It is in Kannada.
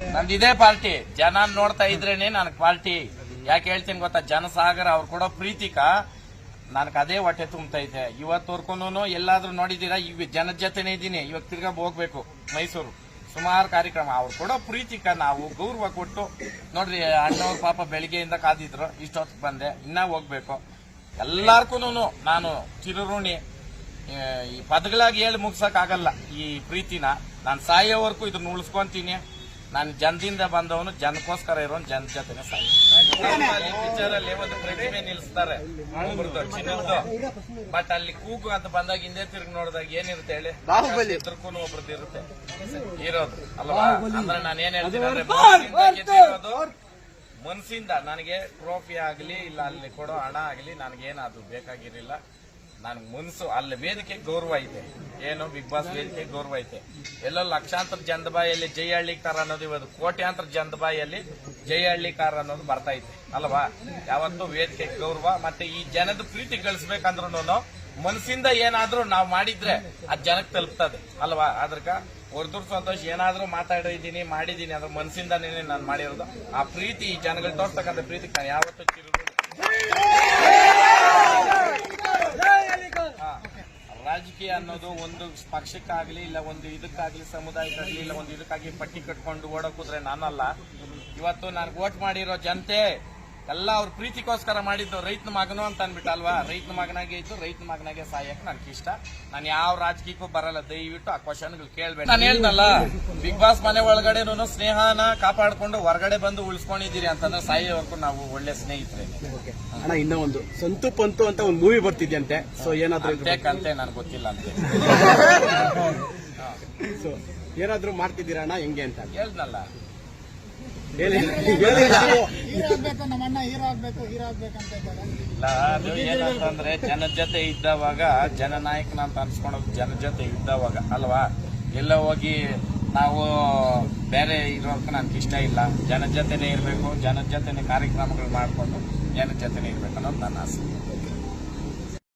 ನಂದು ಇದೇ ಪಾರ್ಟಿ. ಜನ ನೋಡ್ತಾ ಇದ್ರೇನೆ ನನಗೆ ಪಾರ್ಟಿ. ಯಾಕೆ ಹೇಳ್ತೀನಿ ಗೊತ್ತಾ? ಜನಸಾಗರ ಅವ್ರು ಕೊಡೋ ಪ್ರೀತಿಕ ನನಗೆ ಅದೇ ಹೊಟ್ಟೆ ತುಂಬತೈತೆ ಇವತ್ತವರ್ಗೂನು ಎಲ್ಲಾದ್ರೂ ನೋಡಿದ್ದೀರಾ? ಇವ್ ಜನದ ಜೊತೆನೇ ಇದ್ದೀನಿ. ಇವಾಗ ತಿರ್ಗಾ ಹೋಗ್ಬೇಕು ಮೈಸೂರು. ಸುಮಾರು ಕಾರ್ಯಕ್ರಮ. ಅವ್ರು ಕೂಡ ಪ್ರೀತಿಕ ನಾವು ಗೌರವ ಕೊಟ್ಟು, ನೋಡ್ರಿ, ಅಣ್ಣವ್ರ ಪಾಪ ಬೆಳಿಗ್ಗೆಯಿಂದ ಕಾದಿದ್ರು. ಇಷ್ಟೊತ್ತಿಗೆ ಬಂದೆ. ಇನ್ನ ಹೋಗ್ಬೇಕು. ಎಲ್ಲಾರ್ಕುನು ನಾನು ಚಿರುಋಣಿ ಈ ಪದಗಳಾಗಿ ಹೇಳಿ ಆಗಲ್ಲ ಈ ಪ್ರೀತಿನ. ನಾನು ಸಾಯೋವರೆಗೂ ಇದನ್ನ ಉಳಿಸ್ಕೊಂತೀನಿ. ನಾನು ಜನದಿಂದ ಬಂದವನು ಜನಕ್ಕೋಸ್ಕರ ಇರೋನು ಜನ ಜೊತೆನೆ ಸಾಯಿ. ಒಂದು ಪ್ರತಿಮೆ ನಿಲ್ಲಿಸ್ತಾರೆ ಚಿನ್ನದ್ದು. ಬಟ್ ಅಲ್ಲಿ ಕೂಗು ಅಂತ ಬಂದಾಗ ಹಿಂದೆ ತಿರುಗಿ ನೋಡಿದಾಗ ಏನಿರುತ್ತೆ ಹೇಳಿ? ಎದುರ್ಕೂ ಒಬ್ರದ್ದು ಇರುತ್ತೆ. ಇರೋದು ಅಲ್ವಾ? ಅಂದ್ರೆ ನಾನು ಏನ್ ಹೇಳ್ತೀನಿ ಅಂದ್ರೆ ಮನ್ಸಿಂದ ಮನ್ಸಿಂದ ನನಗೆ ಟ್ರೋಫಿ ಆಗಲಿ ಇಲ್ಲ ಅಲ್ಲಿ ಕೊಡೋ ಹಣ ಆಗಲಿ ನನಗೇನು ಅದು ಬೇಕಾಗಿರಲಿಲ್ಲ. ನನಗೆ ಮನ್ಸು ಅಲ್ಲಿ ವೇದಿಕೆ ಗೌರವ ಐತೆ. ಏನು ಬಿಗ್ ಬಾಸ್ ವೇದಿಕೆ ಗೌರವ ಐತೆ. ಎಲ್ಲೋ ಲಕ್ಷಾಂತರ ಜನದ ಬಾಯಲ್ಲಿ ಜೈ ಹಳ್ಳಿಕಾರ ಅನ್ನೋದು ಇವತ್ತು ಕೋಟ್ಯಾಂತರ ಜನದ ಬಾಯಲ್ಲಿ ಜೈ ಹಳ್ಳಿಕಾರ ಅನ್ನೋದು ಬರ್ತಾ ಐತೆ. ಅಲ್ವಾ? ಯಾವತ್ತು ವೇದಿಕೆ ಗೌರವ ಮತ್ತೆ ಈ ಜನದ ಪ್ರೀತಿ ಗಳಿಸ್ಬೇಕಂದ್ರೂ ಮನಸ್ಸಿಂದ ಏನಾದ್ರೂ ನಾವು ಮಾಡಿದ್ರೆ ಆ ಜನಕ್ಕೆ ತಲುಪ್ತದೆ. ಅಲ್ವಾ? ಅದ್ರಕ ಹೊರದೂರ್ ಸಂತೋಷ್ ಏನಾದ್ರೂ ಮಾತಾಡಿದೀನಿ, ಮಾಡಿದೀನಿ ಅದ್ರ ಮನಸ್ಸಿಂದನೇ ನಾನು ಮಾಡಿರೋದು. ಆ ಪ್ರೀತಿ ಈ ಜನಗಳು ತೋರ್ಸ್ತಕ್ಕಂಥ ಪ್ರೀತಿ ನಾನು ಯಾವತ್ತೂ ಚಿರು ರಾಜಕೀಯ ಅನ್ನೋದು ಒಂದು ಪಕ್ಷಕ್ಕಾಗಲಿ ಇಲ್ಲ ಒಂದು ಇದಕ್ಕಾಗಲಿ, ಸಮುದಾಯಕ್ಕಾಗಲಿ, ಇಲ್ಲ ಒಂದು ಇದಕ್ಕಾಗಿ ಪಟ್ಟಿ ಕಟ್ಕೊಂಡು ಓಡೋಕುದ್ರೆ ನಾನಲ್ಲ. ಇವತ್ತು ನಾನು ವೋಟ್ ಮಾಡಿರೋ ಜನತೆ ಎಲ್ಲ ಅವ್ರ ಪ್ರೀತಿಗೋಸ್ಕರ ಮಾಡಿದ್ದು ರೈತನ ಮಗನು ಅಂತ ಅನ್ಬಿಟ್ಟಲ್ವಾ ರೈತನ ಮಗನಾಗೆ ಇದ್ದು ರೈತನ ಮಗನಾಗೆ ಸಾಯಕ್ ನನ್ಗೆ ಇಷ್ಟ. ನಾನು ಯಾವ ರಾಜಕೀಯಕ್ಕೂ ಬರಲ್ಲ. ದಯವಿಟ್ಟು ಆ ಕ್ವಶನ್ಗಳು ಕೇಳ್ಬೇಡ. ನಾನು ಹೇಳ್ದಲ್ಲ ಬಿಗ್ ಬಾಸ್ ಮನೆ ಒಳಗಡೆನೂ ಸ್ನೇಹನ ಕಾಪಾಡ್ಕೊಂಡು ಹೊರಗಡೆ ಬಂದು ಉಳಿಸ್ಕೊಂಡಿದ್ದೀರಿ ಅಂತಂದ್ರೆ ಸಾಯಿವರೆಗೂ ನಾವು ಒಳ್ಳೆ ಸ್ನೇಹಿತರೆ. ಅಣ್ಣ ಇನ್ನೂ ಒಂದು ಸಂತು ಪಂತು ಅಂತ ಒಂದು ಮೂವಿ ಬರ್ತಿದ್ಯಂತೆ. ಸೊ ಏನಾದ್ರೂ ಬೇಕಂತೆ ನನ್ಗೆ ಗೊತ್ತಿಲ್ಲ ಅಂತ. ಏನಾದ್ರೂ ಮಾಡ್ತಿದ್ದೀರಾ ಅಣ್ಣ? ಹೆಂಗೆ ಅಂತ? ಹೇಳ್ದಲ್ಲ. ಏನಂತಂದ್ರೆ ಜನ ಜೊತೆ ಇದ್ದವಾಗ ಜನನಾಯಕನ ಅಂತ ಅನ್ಸ್ಕೊಳೋದು ಜನ ಜೊತೆ ಇದ್ದವಾಗ ಅಲ್ವಾ? ಎಲ್ಲ ಹೋಗಿ ನಾವು ಬೇರೆ ಇರೋಕ್ ನನ್ಗೆ ಇಷ್ಟ ಇಲ್ಲ. ಜನ ಜೊತೆನೆ ಇರಬೇಕು ಜನ ಜೊತೆನೆ ಕಾರ್ಯಕ್ರಮಗಳು ಮಾಡಿಕೊಂಡು ಜನರ ಜೊತೆನೆ ಇರ್ಬೇಕು ಅನ್ನೋದು ನನ್ನ ಆಸೆ.